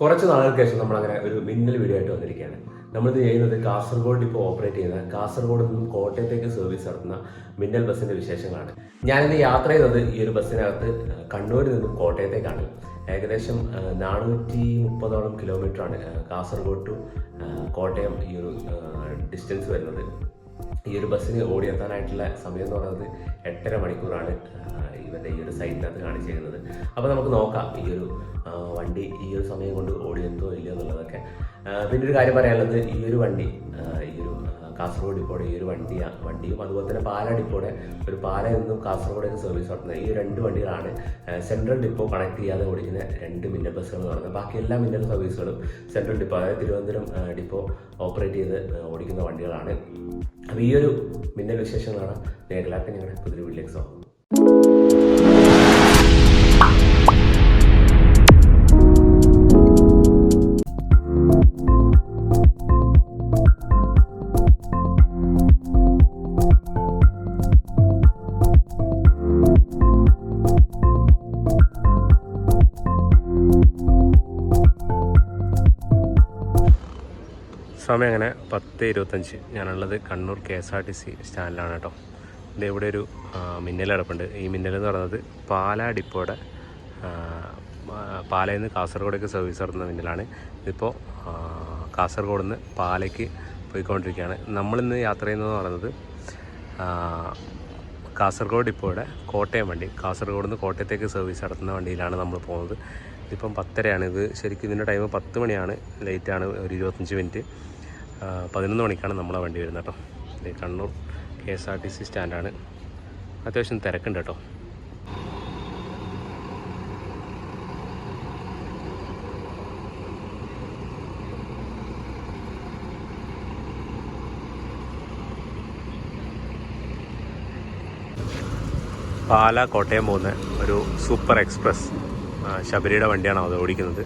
കുറച്ച് നാളുകൾക്ക് ശേഷം നമ്മൾ അങ്ങനെ ഒരു മിന്നൽ വീഡിയോ ആയിട്ട് വന്നിരിക്കുകയാണ്. നമ്മളിത് ചെയ്യുന്നത് കാസർഗോഡ് ഇപ്പോൾ ഓപ്പറേറ്റ് ചെയ്യുന്ന കാസർഗോഡ് നിന്നും കോട്ടയത്തേക്ക് സർവീസ് നടത്തുന്ന മിന്നൽ ബസ്സിന്റെ വിശേഷങ്ങളാണ്. ഞാനിന്ന് യാത്ര ചെയ്തത് ഈ ഒരു ബസ്സിനകത്ത് കണ്ണൂരിൽ നിന്നും കോട്ടയത്തേക്കാണ്. ഏകദേശം നാനൂറ്റി മുപ്പതോളം കിലോമീറ്റർ ആണ് കാസർഗോഡ് ടു കോട്ടയം ഈ ഒരു ഡിസ്റ്റൻസ് വരുന്നത്. ഈ ഒരു ബസ്സിന് ഓടിയെത്താനായിട്ടുള്ള സമയം എന്ന് പറയുന്നത് എട്ടര മണിക്കൂറാണ് ഇവരുടെ ഈ ഒരു സൈറ്റിനകത്ത് കാണിച്ചിരിക്കുന്നത്. അപ്പോൾ നമുക്ക് നോക്കാം ഈ ഒരു വണ്ടി ഈ ഒരു സമയം കൊണ്ട് ഓടിയെത്തോ ഇല്ലയോ എന്നുള്ളതൊക്കെ. പിന്നെ ഒരു കാര്യം പറയാനുള്ളത് ഈ ഒരു വണ്ടി ഈ ഒരു കാസർഗോഡ് ഡിപ്പോടെ ഈ ഒരു വണ്ടി വണ്ടിയും അതുപോലെ തന്നെ പാല ഡിപ്പോടെ ഒരു പാല നിന്നും കാസർഗോഡേക്ക് സർവീസ് നടത്തുന്നത് ഈ രണ്ട് വണ്ടികളാണ് സെൻട്രൽ ഡിപ്പോ കണക്ട് ചെയ്യാതെ ഓടിക്കുന്ന രണ്ട് മിന്നൽ ബസ്സുകൾ എന്ന് പറയുന്നത്. ബാക്കി എല്ലാ മിന്നൽ സർവീസുകളും സെൻട്രൽ ഡിപ്പോ അതായത് തിരുവനന്തപുരം ഡിപ്പോ ഓപ്പറേറ്റ് ചെയ്ത് ഓടിക്കുന്ന വണ്ടികളാണ്. അപ്പോൾ ഈ ഒരു മിന്നൽ വിശേഷങ്ങളാണ് നേരിടാത്ത ഞങ്ങളുടെ പുതിയ വീട്ടിലേക്ക് സ്വാഗതം. സമയം അങ്ങനെ പത്ത് ഇരുപത്തഞ്ച്. ഞാനുള്ളത് Kannur K S R T C സ്റ്റാൻഡിലാണ് കേട്ടോ. ഇത് ഇവിടെ ഒരു മിന്നൽ കിടപ്പുണ്ട്. ഈ മിന്നൽ എന്ന് പറയുന്നത് പാലാ ഡിപ്പോയുടെ പാലയിൽ നിന്ന് കാസർഗോഡേക്ക് സർവീസ് നടത്തുന്ന മിന്നലാണ്. ഇതിപ്പോൾ കാസർഗോഡ് നിന്ന് പാലയ്ക്ക് പോയിക്കൊണ്ടിരിക്കുകയാണ്. നമ്മളിന്ന് യാത്ര ചെയ്യുന്നതെന്ന് പറയുന്നത് കാസർഗോഡ് ഡിപ്പോയുടെ കോട്ടയം വണ്ടി. കാസർഗോഡ് നിന്ന് കോട്ടയത്തേക്ക് സർവീസ് നടത്തുന്ന വണ്ടിയിലാണ് നമ്മൾ പോകുന്നത്. ഇതിപ്പം പത്തരയാണ്. ഇത് ശരിക്കും ഇതിന്റെ ടൈം പത്ത് മണിയാണ്. ലേറ്റാണ് ഒരു ഇരുപത്തഞ്ച് മിനിറ്റ് പതിനൊന്ന് മണിക്കാണ് നമ്മളെ വണ്ടി വരുന്നത് കേട്ടോ. ഇത് Kannur K S R T C സ്റ്റാൻഡാണ്. അത്യാവശ്യം തിരക്കുണ്ട് കേട്ടോ. പാല കോട്ടയം പോകുന്ന ഒരു സൂപ്പർ എക്സ്പ്രസ് ശബരിയുടെ വണ്ടിയാണ് അത് ഓടിക്കുന്നത്.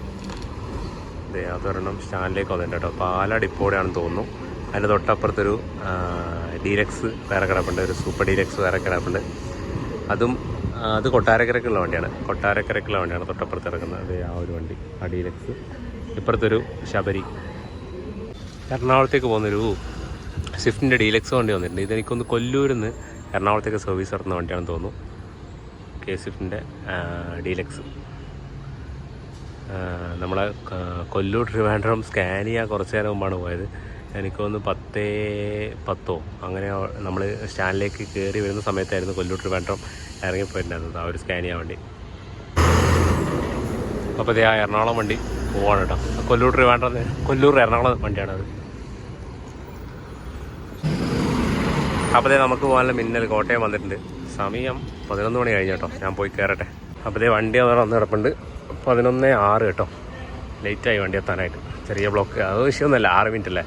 അതൊരെണ്ണം സ്റ്റാൻഡിലേക്ക് വന്നിട്ടുണ്ട് കേട്ടോ. പാല ഡിപ്പോടെയാണെന്ന് തോന്നുന്നു. അതിന്റെ തൊട്ടപ്പുറത്തൊരു ഡീലക്സ് വേറെ കിടപ്പുണ്ട്. ഒരു സൂപ്പർ ഡീലക്സ് വേറെ കിടപ്പുണ്ട്. അതും അത് കൊട്ടാരക്കരക്കുള്ള വണ്ടിയാണ്. കൊട്ടാരക്കരക്കുള്ള വണ്ടിയാണ് തൊട്ടപ്പുറത്ത് ഇറക്കുന്നത് ആ ഒരു വണ്ടി ആ ഡീലക്സ് ഇപ്പുറത്തൊരു ശബരി. എറണാകുളത്തേക്ക് പോകുന്നൊരു സ്വിഫ്റ്റിന്റെ ഡീലക്സ് വണ്ടി വന്നിട്ടുണ്ട്. ഇതെനിക്കൊന്ന് കൊല്ലൂരിൽ നിന്ന് എറണാകുളത്തേക്ക് സർവീസ് നടത്തുന്ന വണ്ടിയാണെന്ന് തോന്നുന്നു. കെ സ്വിഫ്റ്റിന്റെ ഡീലക്സ് നമ്മളെ കൊല്ലൂർ ട്രിവാൻഡ്രം ചെയ്യാൻ കുറച്ച് നേരം മുമ്പാണ് പോയത്. എനിക്കൊന്ന് പത്തേ പത്തോ അങ്ങനെ നമ്മൾ സ്റ്റാൻഡിലേക്ക് കയറി വരുന്ന സമയത്തായിരുന്നു കൊല്ലൂർ ട്രിവാൻഡ്രം ഇറങ്ങിപ്പോയിട്ടുണ്ടായിരുന്നത്. ആ ഒരു ചെയ്യാൻ വേണ്ടി. അപ്പോൾ ഇതേ ആ എറണാകുളം വണ്ടി പോവാണ് കേട്ടോ. കൊല്ലൂർ ട്രിവാൻഡ്രം കൊല്ലൂർ എറണാകുളം വണ്ടിയാണത് അപ്പോൾ ദേ നമുക്ക് പോകാനുള്ള മിന്നൽ കോട്ടയം വന്നിട്ടുണ്ട്. സമയം പതിനൊന്ന് മണി കഴിഞ്ഞു കേട്ടോ. ഞാൻ പോയി കയറട്ടെ അപ്പോൾ ദേ വണ്ടി അവിടെ വന്ന് കിടപ്പുണ്ട്. പതിനൊന്ന് ആറ് കേട്ടോ. ലേറ്റായി വണ്ടി എത്താനായിട്ട്. ചെറിയ ബ്ലോക്ക് അത് വിഷയമൊന്നുമല്ല ആറ് മിനിറ്റ് അല്ലേ?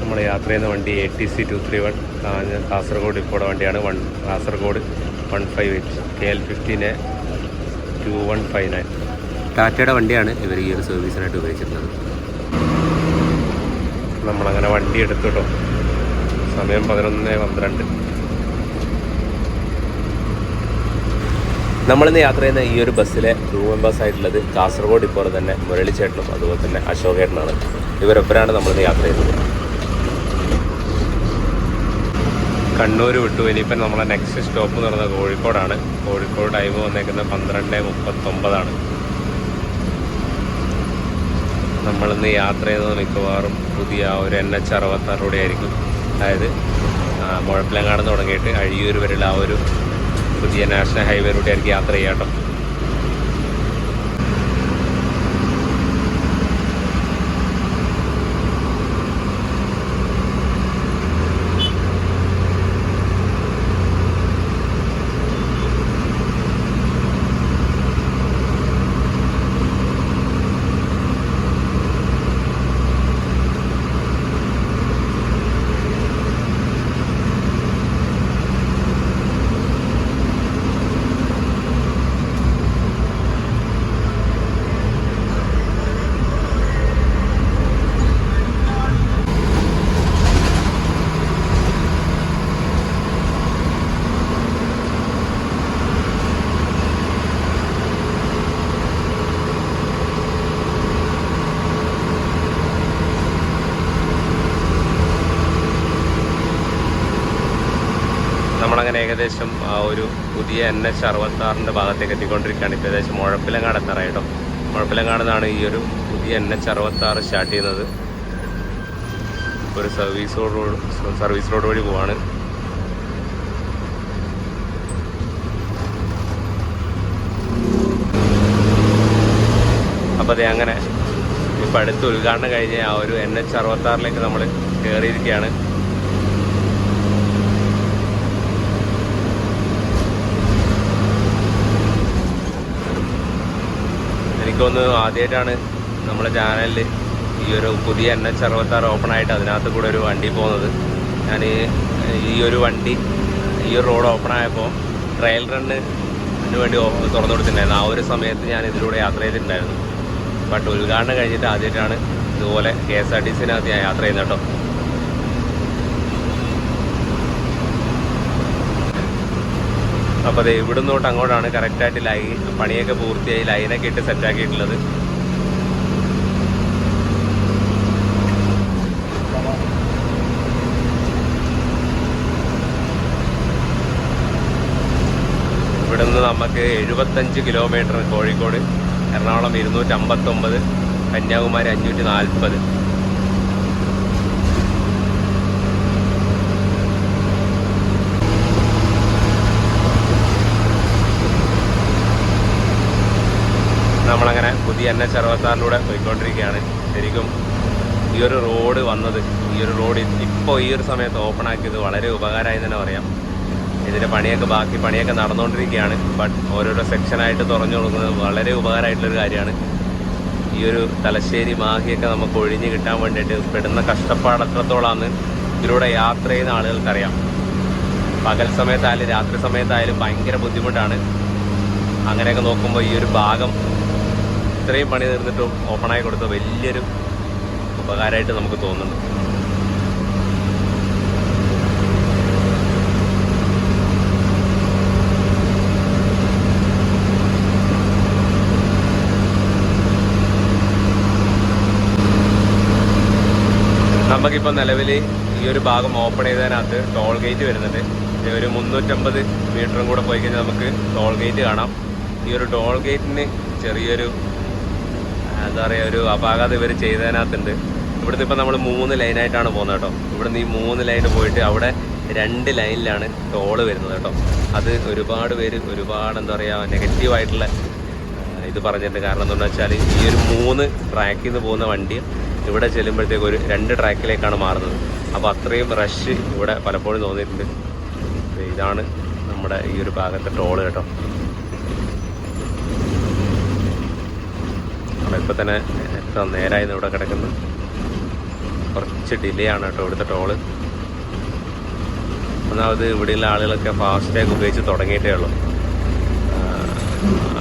നമ്മൾ യാത്ര ചെയ്യുന്ന വണ്ടി A T C two three one Kasaragod ഇപ്പോൾ വണ്ടിയാണ്. One Kasaragod one five eight K L fifteen two one five nine ടാറ്റയുടെ വണ്ടിയാണ് ഇവർ ഈ ഒരു സർവീസിനായിട്ട് ഉപയോഗിച്ചിരുന്നത് നമ്മളങ്ങനെ വണ്ടി എടുത്തു കേട്ടോ. സമയം പതിനൊന്ന് പന്ത്രണ്ട്. നമ്മളിന്ന് യാത്ര ചെയ്യുന്ന ഈ ഒരു ബസ്സിലെ ക്രൂ മെമ്പേഴ്സ് ആയിട്ടുള്ളത് കാസർഗോഡ് ഇപ്പോൾ തന്നെ മുരളിച്ചേട്ടനും അതുപോലെ തന്നെ അശോകേട്ടനാണ് ഇവരൊപ്പരാണ് നമ്മളിന്ന് യാത്ര ചെയ്യുന്നത്. കണ്ണൂർ വിട്ടു. ഇനിയിപ്പം നമ്മളെ നെക്സ്റ്റ് സ്റ്റോപ്പ് പറയുന്നത് കോഴിക്കോടാണ്. കോഴിക്കോട് ടൈം വന്നേക്കുന്നത് പന്ത്രണ്ട് മുപ്പത്തൊമ്പതാണ്. നമ്മളിന്ന് യാത്ര ചെയ്യുന്നത് മിക്കവാറും പുതിയ ഒരു എൻ എച്ച് അറുപത്താറിലൂടെ ആയിരിക്കും. അതായത് മുഴപ്പിലങ്ങാട് തുടങ്ങിയിട്ട് അഴിയൂർ വരെയുള്ള ആ ഒരു പുതിയ നാഷണൽ ഹൈവേയിലൂടെ ആയിരിക്കും യാത്ര ചെയ്യാം കേട്ടോ ഏകദേശം ആ ഒരു പുതിയ എൻ എച്ച് അറുപത്താറിന്റെ ഭാഗത്തേക്ക് എത്തിക്കൊണ്ടിരിക്കുകയാണ്. ഇപ്പോൾ ഏകദേശം മുഴപ്പിലങ്ങാട് എത്താറായി കേട്ടോ. മുഴപ്പിലങ്ങാടെന്നാണ് ഈ ഒരു പുതിയ എൻ എച്ച് അറുപത്താറ് സ്റ്റാർട്ട് ചെയ്യുന്നത്. ഒരു സർവീസ് റോഡ് സർവീസ് റോഡ് വഴി പോവാണ്. അപ്പോൾ അതെ അങ്ങനെ ഇപ്പം അടുത്ത് ഉദ്ഘാടനം കഴിഞ്ഞ് ആ ഒരു എൻ എച്ച് അറുപത്താറിലേക്ക് നമ്മൾ കയറിയിരിക്കുകയാണ് എനിക്കൊന്ന് ആദ്യമായിട്ടാണ് നമ്മുടെ ചാനലിൽ ഈ ഒരു പുതിയ എൻ എച്ച് അറുപത്താറ് ഓപ്പൺ ആയിട്ട് അതിനകത്ത് കൂടെ ഒരു വണ്ടി പോകുന്നത്. ഞാൻ ഈ ഒരു വണ്ടി ഈ ഒരു റോഡ് ഓപ്പൺ ആയപ്പോൾ ട്രയൽ റണ്ണ് അതിന് വേണ്ടി തുറന്നു കൊടുത്തിട്ടുണ്ടായിരുന്നു. ആ ഒരു സമയത്ത് ഞാൻ ഇതിലൂടെ യാത്ര ചെയ്തിട്ടുണ്ടായിരുന്നു. ബട്ട് ഉദ്ഘാടനം കഴിഞ്ഞിട്ട് ആദ്യമായിട്ടാണ് ഇതുപോലെ കെ എസ് ആർ ടി സിനകത്ത് ഞാൻ യാത്ര ചെയ്യുന്നത് കേട്ടോ. അപ്പോൾ അത് ഇവിടെ തൊട്ട് അങ്ങോട്ടാണ് കറക്റ്റായിട്ട് ലൈൻ പണിയൊക്കെ പൂർത്തിയായി ലൈനൊക്കെ ഇട്ട് സെറ്റ് ആക്കിയിട്ടുള്ളത്. ഇവിടുന്ന് നമുക്ക് എഴുപത്തഞ്ച് കിലോമീറ്റർ കോഴിക്കോട് എറണാകുളം ഇരുന്നൂറ്റമ്പത്തൊമ്പത് കന്യാകുമാരി അഞ്ഞൂറ്റി നാൽപ്പത് നമ്മളങ്ങനെ പുതിയ എൻ എച്ച് അറുപത്താറിലൂടെ പോയിക്കൊണ്ടിരിക്കുകയാണ്. ശരിക്കും ഈ ഒരു റോഡ് വന്നത് ഈ ഒരു റോഡ് ഇപ്പോൾ ഈ ഒരു സമയത്ത് ഓപ്പൺ ആക്കിയത് വളരെ ഉപകാരമായി തന്നെ പറയാം. ഇതിന്റെ പണിയൊക്കെ ബാക്കി പണിയൊക്കെ നടന്നുകൊണ്ടിരിക്കുകയാണ്. ബട്ട് ഓരോരോ സെക്ഷനായിട്ട് തുറഞ്ഞു കൊടുക്കുന്നത് വളരെ ഉപകാരമായിട്ടുള്ളൊരു കാര്യമാണ്. ഈ ഒരു തലശ്ശേരി മാഹിയൊക്കെ നമുക്ക് ഒഴിഞ്ഞ് കിട്ടാൻ വേണ്ടിയിട്ട് പെടുന്ന കഷ്ടപ്പാട് എത്രത്തോളാന്ന് ഇതിലൂടെ യാത്ര ചെയ്യുന്ന ആളുകൾക്കറിയാം. പകൽ സമയത്തായാലും രാത്രി സമയത്തായാലും ഭയങ്കര ബുദ്ധിമുട്ടാണ്. അങ്ങനെയൊക്കെ നോക്കുമ്പോൾ ഈ ഒരു ഭാഗം ഇത്രയും പണി തീർന്നിട്ടും ഓപ്പണായി കൊടുത്ത വലിയൊരു ഉപകാരമായിട്ട് നമുക്ക് തോന്നുന്നുണ്ട്. നമുക്കിപ്പോൾ നിലവിൽ ഈ ഒരു ഭാഗം ഓപ്പൺ ചെയ്തതിനകത്ത് ടോൾ ഗേറ്റ് വരുന്നുണ്ട്. ഒരു മുന്നൂറ്റമ്പത് മീറ്ററും കൂടെ പോയി കഴിഞ്ഞാൽ നമുക്ക് ടോൾ ഗേറ്റ് കാണാം. ഈ ഒരു ടോൾ ഗേറ്റിന് ചെറിയൊരു എന്താ പറയുക ഒരു അപാകത ഇവർ ചെയ്തതിനകത്തുണ്ട്. ഇവിടുന്ന് ഇപ്പം നമ്മൾ മൂന്ന് ലൈനായിട്ടാണ് പോകുന്നത് കേട്ടോ. ഇവിടുന്ന് ഈ മൂന്ന് ലൈൻ പോയിട്ട് അവിടെ രണ്ട് ലൈനിലാണ് ടോൾ വരുന്നത് കേട്ടോ. അത് ഒരുപാട് പേര് ഒരുപാട് എന്താ പറയുക നെഗറ്റീവായിട്ടുള്ള ഇത് പറഞ്ഞിട്ടുണ്ട്. കാരണം എന്താണെന്ന് വെച്ചാൽ ഈ ഒരു മൂന്ന് ട്രാക്കിൽ നിന്ന് പോകുന്ന വണ്ടി ഇവിടെ ചെല്ലുമ്പോഴത്തേക്ക് ഒരു രണ്ട് ട്രാക്കിലേക്കാണ് മാറുന്നത്. അപ്പോൾ അത്രയും റഷ് ഇവിടെ പലപ്പോഴും തോന്നിയിട്ടുണ്ട്. ഇതാണ് നമ്മുടെ ഈ ഒരു ഭാഗത്തെ ടോൾ കേട്ടോ. അവിടെ ഇപ്പോൾ തന്നെ എത്ര നേരായി ഇവിടെ കിടക്കുന്നു. കുറച്ച് ഡിലേ ആണ് കേട്ടോ ഇവിടുത്തെ ടോൾ ഒന്നാമത് ഇവിടെയുള്ള ആളുകളൊക്കെ ഫാസ്റ്റാഗ് ഉപയോഗിച്ച് തുടങ്ങിയിട്ടേ ഉള്ളൂ.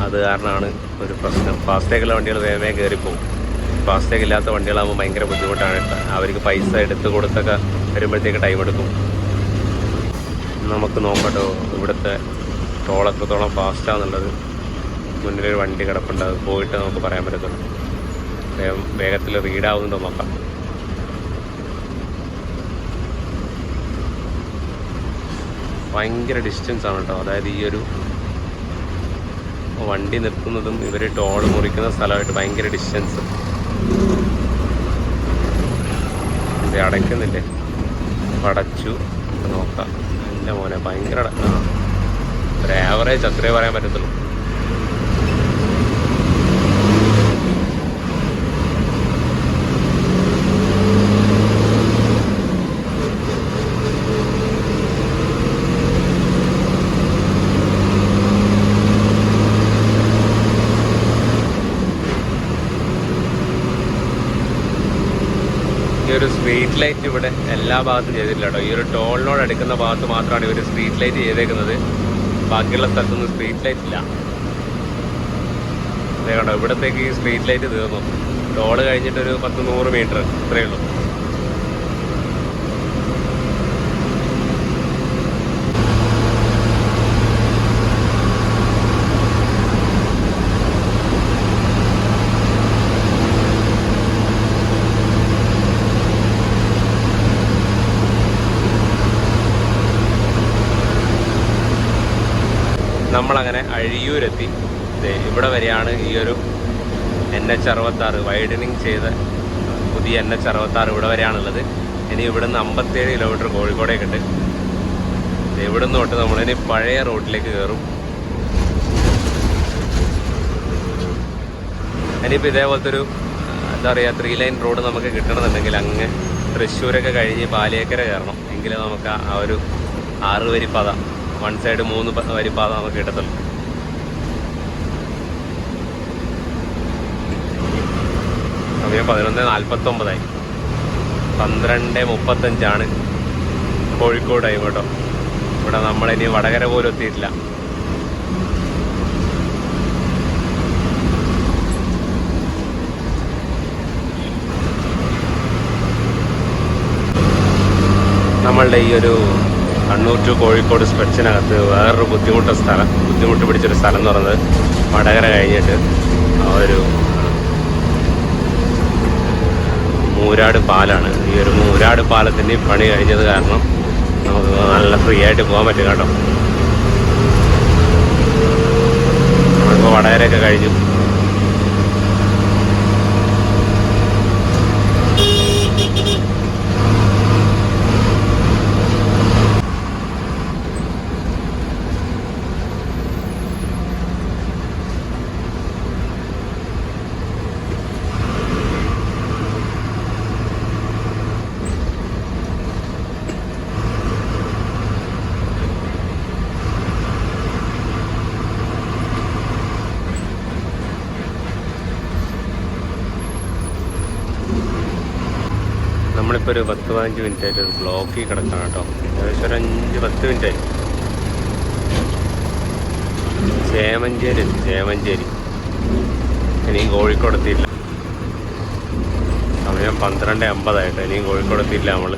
അത് കാരണമാണ് ഒരു പ്രശ്നം. ഫാസ്റ്റാഗുള്ള വണ്ടികൾ വേഗമേ കയറിപ്പോകും ഫാസ്റ്റാഗ് ഇല്ലാത്ത വണ്ടികളാകുമ്പോൾ ഭയങ്കര ബുദ്ധിമുട്ടാണ്. അവർക്ക് പൈസ എടുത്ത് കൊടുത്തൊക്കെ വരുമ്പോഴത്തേക്ക് ടൈം എടുക്കും. നമുക്ക് നോക്കട്ടോ ഇവിടുത്തെ ടോൾ എത്രത്തോളം ഫാസ്റ്റാന്നുള്ളത് മുന്നിലൊരു വണ്ടി കിടപ്പുണ്ട്. അത് പോയിട്ട് നമുക്ക് പറയാൻ പറ്റത്തുള്ളൂ. വേഗം വേഗത്തിൽ റീഡാവുന്നുണ്ടോ നോക്കാം. ഭയങ്കര ഡിസ്റ്റൻസ് ആണ് കേട്ടോ. അതായത് ഈ ഒരു വണ്ടി നിർത്തുന്നതും ഇവർ ടോൾ മുറിക്കുന്ന സ്ഥലമായിട്ട് ഭയങ്കര ഡിസ്റ്റൻസ് അടയ്ക്കുന്നില്ലേ? അടച്ചു. നോക്കാം. എന്റെ മോനെ ഭയങ്കര ഒരു ആവറേജ് അത്രേ പറയാൻ പറ്റത്തുള്ളൂ ഈ ഒരു സ്ട്രീറ്റ് ലൈറ്റ് ഇവിടെ എല്ലാ ഭാഗത്തും ചെയ്തിട്ടില്ല കേട്ടോ ഈ ഒരു ടോളിനോട് അടുക്കുന്ന ഭാഗത്ത് മാത്രമാണ് ഇവർ സ്ട്രീറ്റ് ലൈറ്റ് ചെയ്തേക്കുന്നത്. ബാക്കിയുള്ള സ്ഥലത്തൊന്നും സ്ട്രീറ്റ് ലൈറ്റ് ഇല്ല. അതേ കണ്ടോ ഇവിടത്തേക്ക് ഈ സ്ട്രീറ്റ് ലൈറ്റ് തീർന്നു. ടോൾ കഴിഞ്ഞിട്ടൊരു പത്ത് നൂറ് മീറ്റർ ഇത്രയേ ഉള്ളൂ. നമ്മളങ്ങനെ അഴിയൂരെത്തി. ഇവിടെ വരെയാണ് ഈ ഒരു എൻ എച്ച് അറുപത്താറ് വൈഡനിങ് ചെയ്ത പുതിയ എൻ എച്ച് അറുപത്താറ് ഇവിടെ വരെയാണുള്ളത്. ഇനി ഇവിടുന്ന് അമ്പത്തേഴ് കിലോമീറ്റർ കോഴിക്കോടേക്ക് ഉണ്ട് ഇവിടുന്ന് തൊട്ട് നമ്മളിനി പഴയ റോഡിലേക്ക് കയറും ഇനിയിപ്പോൾ ഇതേപോലത്തെ ഒരു എന്താ പറയുക ത്രീ ലൈൻ റോഡ് നമുക്ക് കിട്ടണമെന്നുണ്ടെങ്കിൽ അങ്ങ് തൃശ്ശൂരൊക്കെ കഴിഞ്ഞ് പാലിയേക്കര കയറണം. എങ്കിലേ നമുക്ക് ആ- ഒരു ആറുവരി വരി പാത വൺ സൈഡ് മൂന്ന് വരി പാത നമുക്ക് കിട്ടത്തുള്ളൂ. സമയം പതിനൊന്ന് നാൽപ്പത്തൊമ്പതായി പന്ത്രണ്ട് മുപ്പത്തഞ്ചാണ് കോഴിക്കോട് ടൈം കേട്ടോ ഇവിടെ നമ്മളിനി വടകര പോലും എത്തിയിട്ടില്ല. നമ്മളുടെ ഈ ഒരു കണ്ണൂർ ടു കോഴിക്കോട് സ്ട്രെച്ചിനകത്ത് വേറൊരു ബുദ്ധിമുട്ട സ്ഥലം ബുദ്ധിമുട്ട് പിടിച്ചൊരു സ്ഥലം എന്ന് പറയുന്നത് വടകര കഴിഞ്ഞിട്ട് ഒരു മൂരാട് പാലാണ്. ഈ ഒരു മൂരാട് പാലത്തിന്റെ പണി കഴിഞ്ഞത് കാരണം നമുക്ക് നല്ല ഫ്രീ ആയിട്ട് പോകാൻ പറ്റും കേട്ടോ. പതിനഞ്ച് മിനിറ്റ് ആയിട്ട് ഒരു ബ്ലോക്കിൽ കിടക്കണം കേട്ടോ. ഏകദേശം ഒരു അഞ്ച് പത്ത് മിനിറ്റ് ആയി ചേമഞ്ചേരി ചേമഞ്ചേരി. ഇനിയും കോഴിക്കോട് എത്തിയില്ല സമയം പന്ത്രണ്ട് അമ്പതായിട്ട്. ഇനിയും കോഴിക്കോട് എത്തിയില്ല നമ്മൾ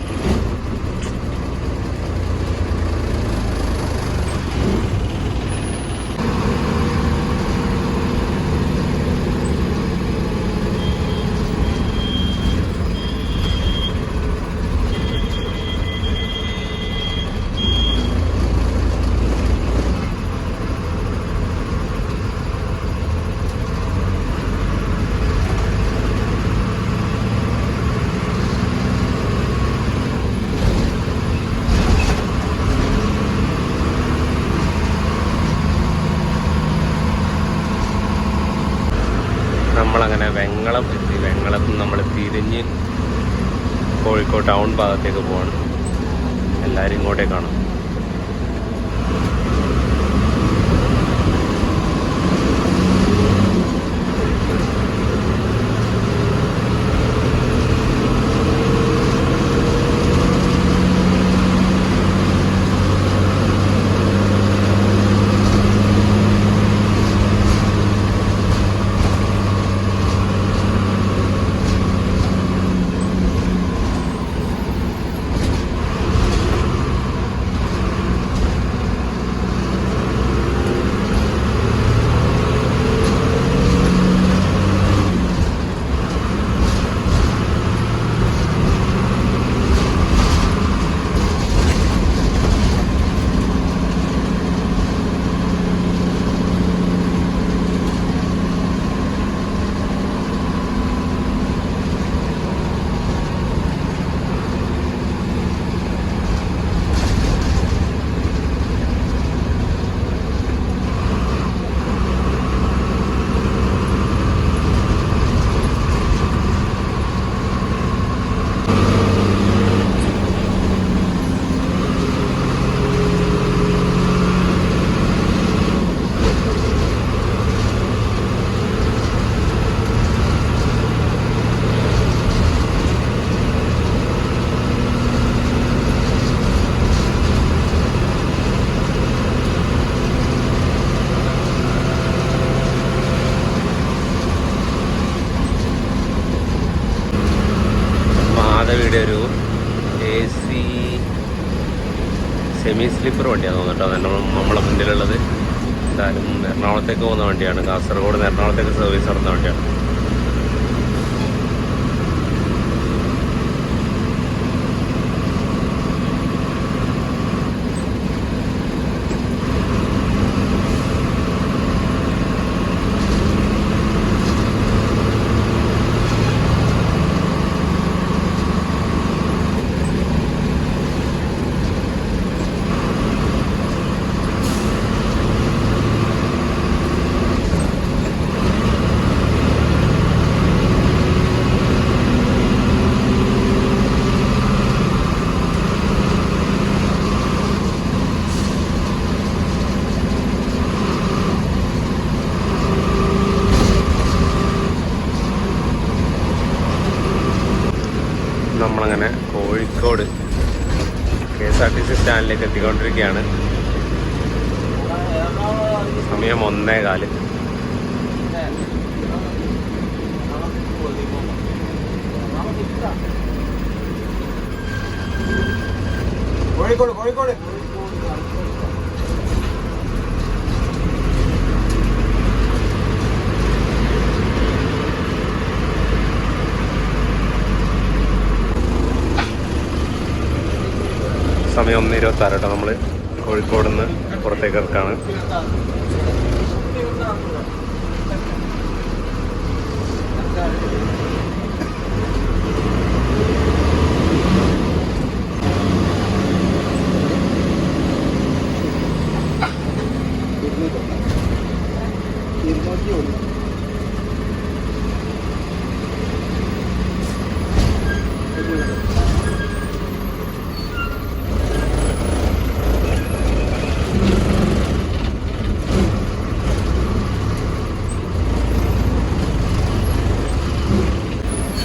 കാസർഗോഡ് എറണാകുളത്തേക്ക് സർവീസ് നടന്ന വണ്ടിയാണ് സ്റ്റാൻഡിലേക്ക് എത്തിക്കൊണ്ടിരിക്കുകയാണ്. സമയം ഒന്നേ കാൽ കോഴിക്കോട് കോഴിക്കോട്. സമയം ഒന്ന് ഇരുപത്തി ആറ് കേട്ടോ നമ്മൾ കോഴിക്കോട് നിന്ന് പുറത്തേക്ക് ഇറക്കാണ് Thank ഒന്ന്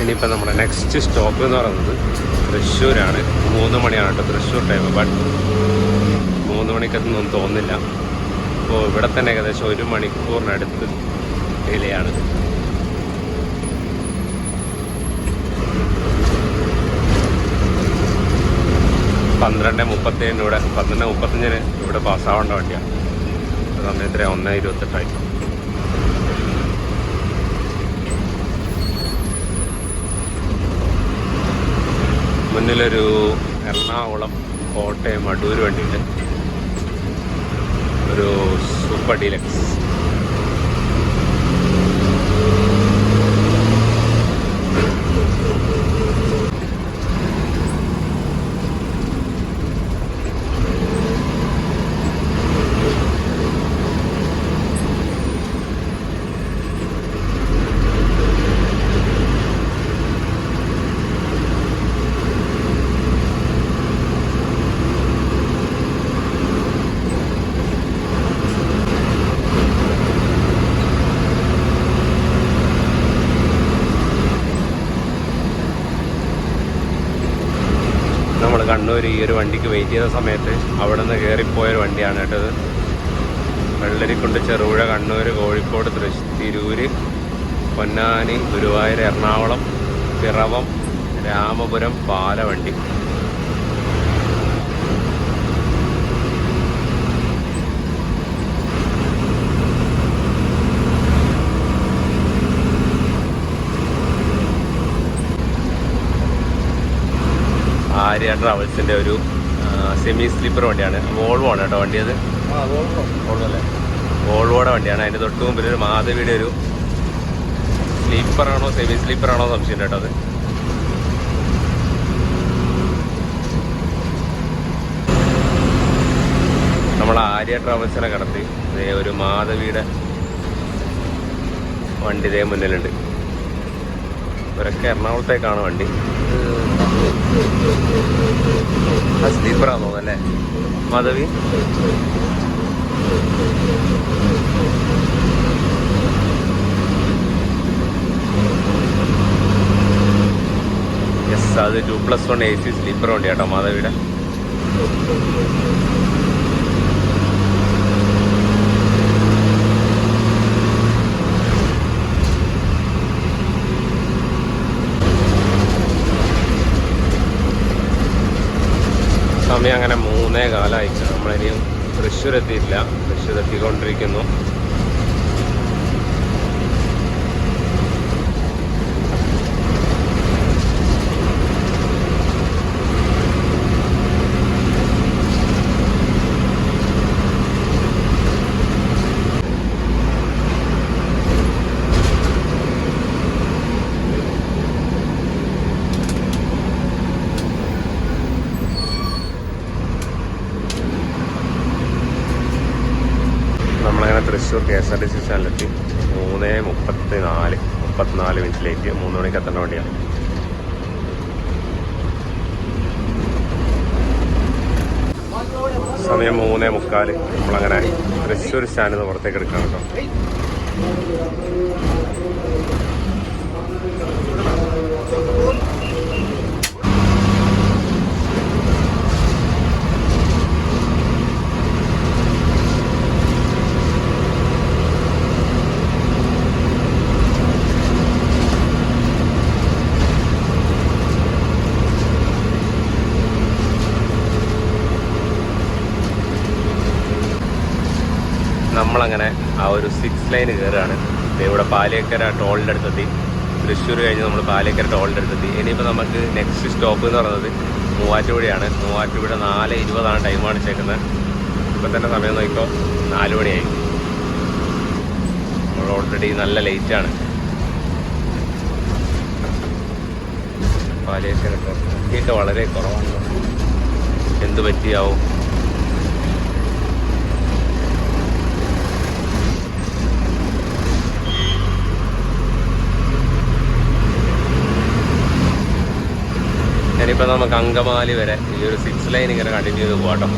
ഇനിയിപ്പോൾ നമ്മുടെ നെക്സ്റ്റ് സ്റ്റോപ്പ് എന്ന് പറയുന്നത് തൃശ്ശൂരാണ്. മൂന്ന് മണിയാണ് കേട്ടോ തൃശ്ശൂർ ടൈം ബട്ട് മൂന്ന് മണിക്കെത്തൊന്നും തോന്നില്ല അപ്പോൾ ഇവിടെ തന്നെ ഏകദേശം ഒരു മണിക്കൂറിനടുത്ത് ഡിലെയാണ് പന്ത്രണ്ട് മുപ്പത്തേഴിന് ഇവിടെ പന്ത്രണ്ട് മുപ്പത്തഞ്ചിന് ഇവിടെ പാസ്സാവേണ്ട വണ്ടിയാണ്. സമയം എത്രയാ ഒന്ന് ഇരുപത്തെട്ടായി മുന്നിലൊരു എറണാകുളം കോട്ടയം അടൂർ വണ്ടിയുണ്ട്. ഒരു സൂപ്പർ ഡീലക്സ്. ഈ ഒരു വണ്ടിക്ക് വെയിറ്റ് ചെയ്ത സമയത്ത് അവിടെ നിന്ന് കയറിപ്പോയൊരു വണ്ടിയാണ് കേട്ടത് വെള്ളരിക്കുണ്ട് ചെറുപുഴ കണ്ണൂർ കോഴിക്കോട് തൃശ് തിരൂർ പൊന്നാനി ഗുരുവായൂർ എറണാകുളം പിറവം രാമപുരം പാലവണ്ടി. ആര്യ ട്രാവൽസിന്റെ ഒരു സെമി സ്ലീപ്പർ വണ്ടിയാണ്. വോൾവോ ആണ് കേട്ടോ വണ്ടി അത് വോൾവോയുടെ വണ്ടിയാണ്. അതിന്റെ തൊട്ട് മുമ്പിൽ ഒരു മാധവിയുടെ ഒരു സ്ലീപ്പറാണോ സെമി സ്ലീപ്പറാണോ സംശയം കേട്ടോ അത്. നമ്മൾ ആര്യ ട്രാവൽസിനെ കടത്തി. ദേ ഒരു മാധവിയുടെ വണ്ടി ഇതേ മുന്നിലുണ്ട്. ഇവരൊക്കെ എറണാകുളത്തേക്കാണ് വണ്ടി. ആ സ്ലീപ്പറാന്ന് തോന്നുന്നല്ലേ മാധവി? യെസ് അത് two plus one A C sleeper വണ്ടി മാധവിയുടെ. സമയം അങ്ങനെ മൂന്നേ കാലമായി നമ്മളിനിയും തൃശ്ശൂർ എത്തിയിട്ടില്ല തൃശ്ശൂർ എത്തിക്കൊണ്ടിരിക്കുന്നു നമ്മളങ്ങനെ Thrissur K S R T C സ്റ്റാൻഡിലെത്തി മൂന്ന് മുപ്പത്തി നാല് മുപ്പത്തിനാല് മിനിറ്റിലേക്ക് മൂന്ന് മണിക്ക് എത്തേണ്ട വണ്ടിയാണ്. സമയം മൂന്ന് മുക്കാൽ. നമ്മളങ്ങനെ തൃശ്ശൂർ സ്റ്റാൻഡിൽ നിന്ന് പുറത്തേക്ക് എടുക്കണം കേട്ടോ. നമ്മളങ്ങനെ ആ ഒരു സിക്സ് ലൈൻ കയറുകയാണ് ഇവിടെ പാലിയക്കര ടോളിന്റെ അടുത്തെത്തി. തൃശ്ശൂർ കഴിഞ്ഞ് നമ്മൾ പാലിയക്കര ടോളിന്റെ അടുത്തെത്തി. ഇനിയിപ്പോൾ നമുക്ക് നെക്സ്റ്റ് സ്റ്റോപ്പ് എന്ന് പറയുന്നത് മൂവാറ്റുപുഴയാണ്. മൂവാറ്റുപുഴ നാല് ഇരുപതാണ് ടൈം കാണിച്ചേക്കുന്നത് ഇപ്പം തന്നെ സമയം നോക്കിക്കോ. നാല് മണിയായി. നമ്മൾ ഓൾറെഡി നല്ല ലേറ്റാണ് പാലിയക്കര ട്രഫിക്കൊക്കെ വളരെ കുറവാണ്. എന്ത് പറ്റിയാവും? ഇനിയിപ്പോൾ നമുക്ക് അങ്കമാലി വരെ ഈ ഒരു സിക്സ് ലൈൻ ഇങ്ങനെ കണ്ടിന്യൂ ചെയ്ത് പോകട്ടോ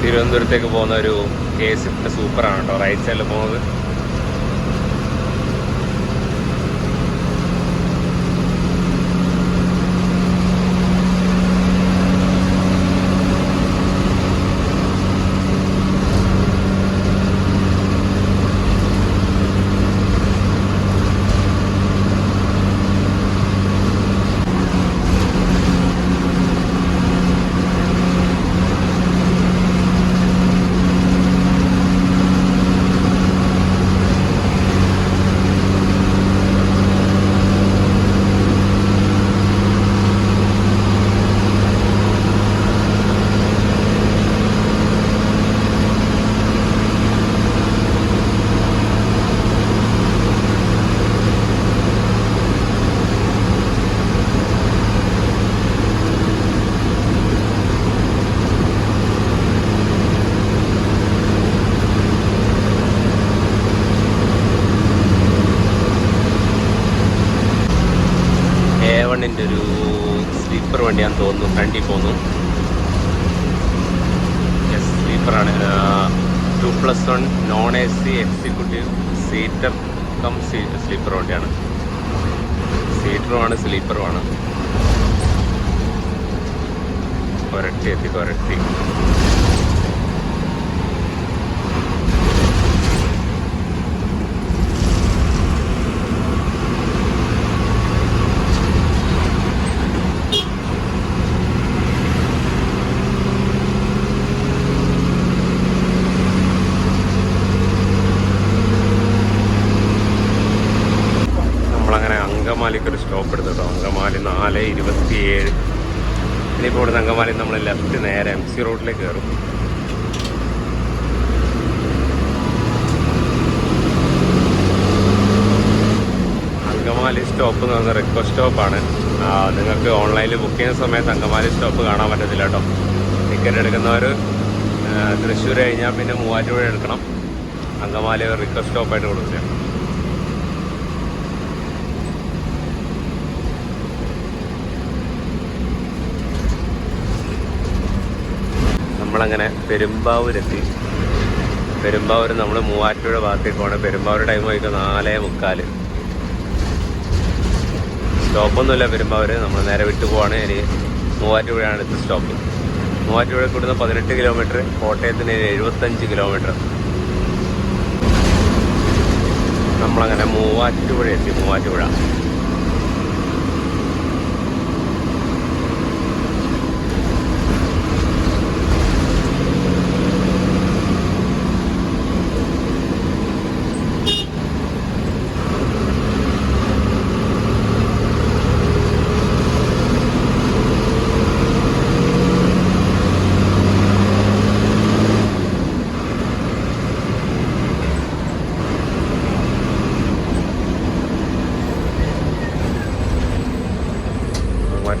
തിരുവനന്തപുരത്തേക്ക് പോകുന്ന ഒരു കെ സിഫ്റ്റ് സൂപ്പറാണ് കേട്ടോ. റൈറ്റ് സൈഡിൽ പോകുന്നത് എ വണ്ണിന്റെ ഒരു സ്ലീപ്പർ വണ്ടിയാന്ന് തോന്നുന്നു ഫ്രണ്ടിൽ പോന്നു yes സ്ലീപ്പറാണ് two plus one non A C executive seater cum sleeper വണ്ടിയാണ് സീറ്ററുമാണ് സ്ലീപ്പറുമാണ്. ഒരട്ടി എത്തി കൊരട്ടി നമ്മളങ്ങനെ അങ്കമാലിക്ക് ഒരു സ്റ്റോപ്പ് എടുത്തു കേട്ടോ അങ്കമാലി നാല് ഇരുപത്തിയേഴ്. ഇനിയിപ്പോൾ ഇവിടുന്ന് അങ്കമാലി നമ്മൾ ലെഫ്റ്റ് നേരെ എം സി റോഡിലേക്ക് കയറും. അങ്കമാലി സ്റ്റോപ്പ് എന്ന് പറഞ്ഞ റിക്വസ്റ്റ് സ്റ്റോപ്പാണ് നിങ്ങൾക്ക് ഓൺലൈനിൽ ബുക്ക് ചെയ്യുന്ന സമയത്ത് അങ്കമാലി സ്റ്റോപ്പ് കാണാൻ പറ്റത്തില്ല കേട്ടോ. ടിക്കറ്റ് എടുക്കുന്നവർ തൃശ്ശൂർ കഴിഞ്ഞാൽ പിന്നെ മൂവാറ്റുപുഴ എടുക്കണം. അങ്കമാലി റിക്വസ്റ്റ് സ്റ്റോപ്പായിട്ട് കൊടുക്കുക നമ്മളങ്ങനെ പെരുമ്പാവൂരെത്തി. പെരുമ്പാവൂർ നമ്മൾ മൂവാറ്റുപുഴ ഭാഗത്തേക്ക് പോകണം പെരുമ്പാവൂർ ടൈം വൈകിട്ട് നാലേ മുക്കാൽ സ്റ്റോപ്പൊന്നുമില്ല പെരുമ്പാവൂർ നമ്മൾ നേരെ വിട്ട് പോവാണ്. ഇനി മൂവാറ്റുപുഴയാണ് അടുത്ത സ്റ്റോപ്പ് മൂവാറ്റുപുഴ കൂടുന്ന പതിനെട്ട് കിലോമീറ്റർ കോട്ടയത്തിന് എഴുപത്തഞ്ച് കിലോമീറ്റർ നമ്മളങ്ങനെ മൂവാറ്റുപുഴ എത്തി Muvattupuzha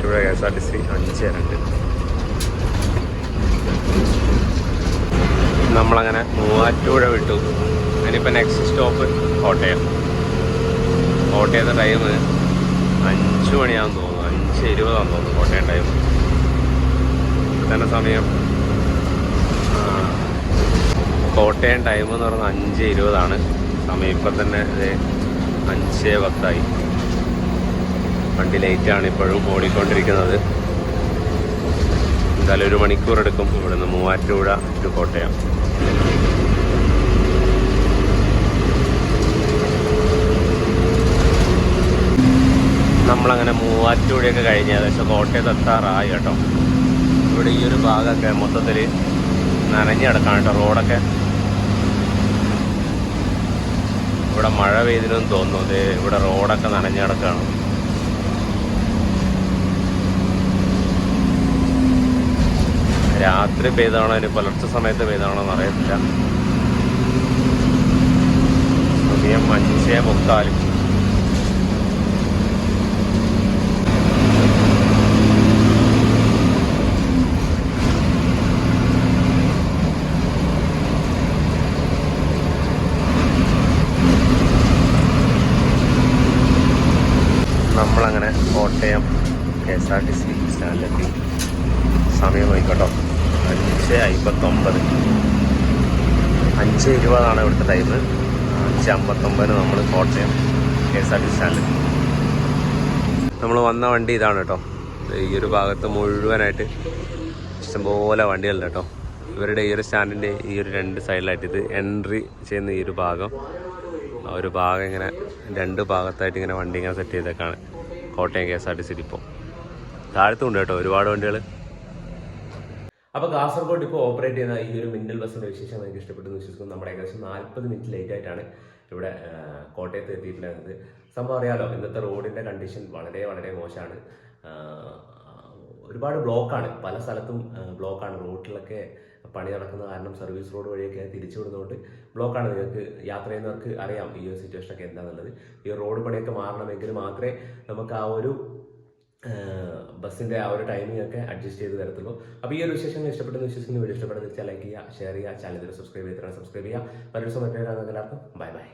K S R T C അഞ്ച് രണ്ട് നമ്മളങ്ങനെ മൂവാറ്റുപുഴ വിട്ടു ഇനിയിപ്പോൾ നെക്സ്റ്റ് സ്റ്റോപ്പ് കോട്ടയം കോട്ടയത്തെ ടൈം അഞ്ച് മണിയാണെന്ന് തോന്നുന്നു. അഞ്ച് ഇരുപതാണെന്ന് തോന്നുന്നു കോട്ടയം ടൈം തന്നെ സമയം. കോട്ടയം ടൈം എന്ന് പറഞ്ഞാൽ അഞ്ച് ഇരുപതാണ്. സമയം ഇപ്പം തന്നെ അഞ്ച് പത്തായി. വണ്ടി ലേറ്റാണ് ഇപ്പോഴും ഓടിക്കൊണ്ടിരിക്കുന്നത്. എന്തായാലും ഒരു മണിക്കൂർ എടുക്കും ഇവിടുന്ന് മൂവാറ്റുപുഴ ടു കോട്ടയം. നമ്മളങ്ങനെ മൂവാറ്റുപുഴയൊക്കെ കഴിഞ്ഞ് ഏകദേശം കോട്ടയത്ത് എത്താറായി കേട്ടോ. ഇവിടെ ഈ ഒരു ഭാഗമൊക്കെ മൊത്തത്തിൽ നനഞ്ഞ് കിടക്കാൻ കേട്ടോ റോഡൊക്കെ. ഇവിടെ മഴ പെയ്തിരുന്നു തോന്നുന്നു. ദേ ഇവിടെ റോഡൊക്കെ നനഞ്ഞ് കിടക്കുകയാണ് രാത്രി പെയ്താണോ ഇനി പുലർച്ചെ സമയത്ത് പെയ്താണോ എന്ന് അറിയത്തില്ല. സമയം അഞ്ചേ മുക്കാലും നമ്മളങ്ങനെ Kottayam K S R T C സ്റ്റാൻഡിലെത്തി. സമയം നോക്കിക്കോട്ടോ അഞ്ച് അമ്പത്തൊമ്പത് അഞ്ച് ഇരുപതാണ് ഇവിടുത്തെ ടൈം അഞ്ച് അമ്പത്തൊമ്പതിന് നമ്മൾ Kottayam K S R T സ്റ്റാൻഡിലെത്തി. നമ്മൾ വന്ന വണ്ടി ഇതാണ് കേട്ടോ. ഈ ഒരു ഭാഗത്ത് മുഴുവനായിട്ട് ഇഷ്ടംപോലെ വണ്ടികളുണ്ട് കേട്ടോ. ഇവരുടെ ഈ ഒരു സ്റ്റാൻഡിന്റെ ഈ ഒരു രണ്ട് സൈഡിലായിട്ട് ഇത് എൻട്രി ചെയ്യുന്ന ഈ ഒരു ഭാഗം. ആ ഒരു ഭാഗം ഇങ്ങനെ രണ്ട് ഭാഗത്തായിട്ട് ഇങ്ങനെ വണ്ടി ഇങ്ങനെ set ചെയ്തേക്കാണ്. Kottayam K S R T C ഇപ്പോൾ താഴത്തുണ്ട് കേട്ടോ ഒരുപാട് വണ്ടികൾ. അപ്പോൾ കാസർഗോഡ് ഇപ്പോൾ ഓപ്പറേറ്റ് ചെയ്യുന്ന ഈ ഒരു മിന്നൽ ബസ്സിന്റെ വിശേഷം എനിക്ക് ഇഷ്ടപ്പെട്ടു വിശ്വസിക്കുന്നു. നമ്മുടെ ഏകദേശം നാൽപ്പത് മിനിറ്റ് ലേറ്റ് ആയിട്ടാണ് ഇവിടെ കോട്ടയത്ത് എത്തിയിട്ടുള്ളത്. സംഭവം അറിയാലോ ഇന്നത്തെ റോഡിന്റെ കണ്ടീഷൻ വളരെ വളരെ മോശമാണ്. ഒരുപാട് ബ്ലോക്കാണ് പല സ്ഥലത്തും ബ്ലോക്കാണ് റോഡിലൊക്കെ പണി നടക്കുന്ന കാരണം സർവീസ് റോഡ് വഴിയൊക്കെ തിരിച്ചു വിടുന്നതുകൊണ്ട് ബ്ലോക്കാണ് നിങ്ങൾക്ക് യാത്ര ചെയ്യുന്നവർക്ക് അറിയാം ഈ ഒരു സിറ്റുവേഷനൊക്കെ എന്താണെന്നുള്ളത് ഈ റോഡ് പണിയൊക്കെ മാറണമെങ്കിൽ മാത്രമേ നമുക്ക് ആ ഒരു ബസ്സിന്റെ ആ ഒരു ടൈമിംഗ് ഒക്കെ അഡ്ജസ്റ്റ് ചെയ്ത് തരത്തുള്ളൂ. അപ്പോൾ ഈ ഒരു വിശേഷങ്ങൾ ഇഷ്ടപ്പെട്ടെന്ന് വിശ്വസിക്കുന്ന. വീഡിയോ ഇഷ്ടപ്പെടുന്ന വെച്ചാൽ ലൈക്ക് ചെയ്യുക ഷെയർ ചെയ്യുക ചാനൽ സബ്സ്ക്രൈബ് ചെയ്തിട്ടാണ് സബ്സ്ക്രൈബ് ചെയ്യുക. മറ്റൊരു സമയത്ത് എല്ലാവർക്കും ബൈ ബൈ